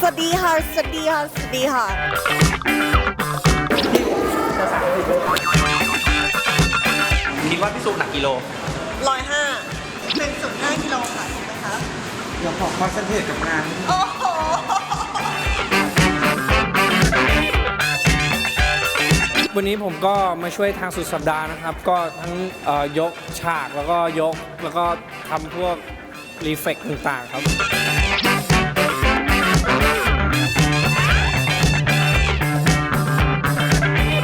สวัสดีค่ะ สวัสดีค่ะ สวัสดีค่ะคิดว่าพี่สุหนักกิโลร้อยห้าหนึ่งจุดห้ากิโลค่ะถูกไหมคะเดี๋ยวขอคอนเซนเทรตกับงาน โอ้โหวันนี้ผมก็มาช่วยทางสุดสัปดาห์นะครับ ก็ทั้งเอ่อยกฉากแล้วก็ยกแล้วก็ทำพวก รีเฟกต่างๆครับ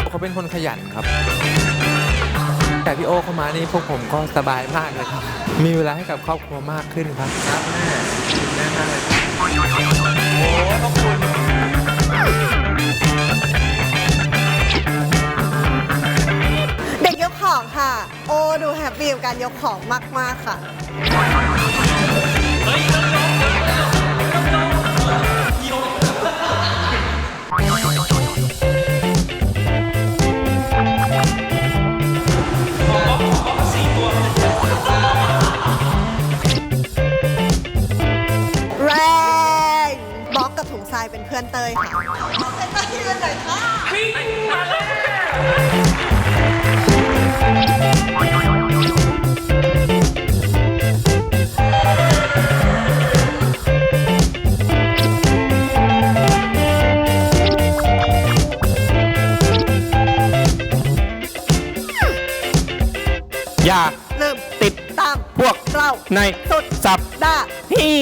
เขาเป็นคนขยันครับ แต่พี่โอเข้ามานี่พวกผมก็สบายมากเลยครับ มีเวลาให้กับครอบครัวมากขึ้นครับครับแม่แม่มากเลยเด็กยกของค่ะ โอ้ดูแฮปปี้กับการยกของมาก ๆ ค่ะ แรงบล็อกกับถุงทรายเป็นเพื่อนเตยค่ะบล็อกเป็นเพื่อนหน่อยค่ะ อย่าลืมติดตามพวกเราในสุดสับดาห์ที่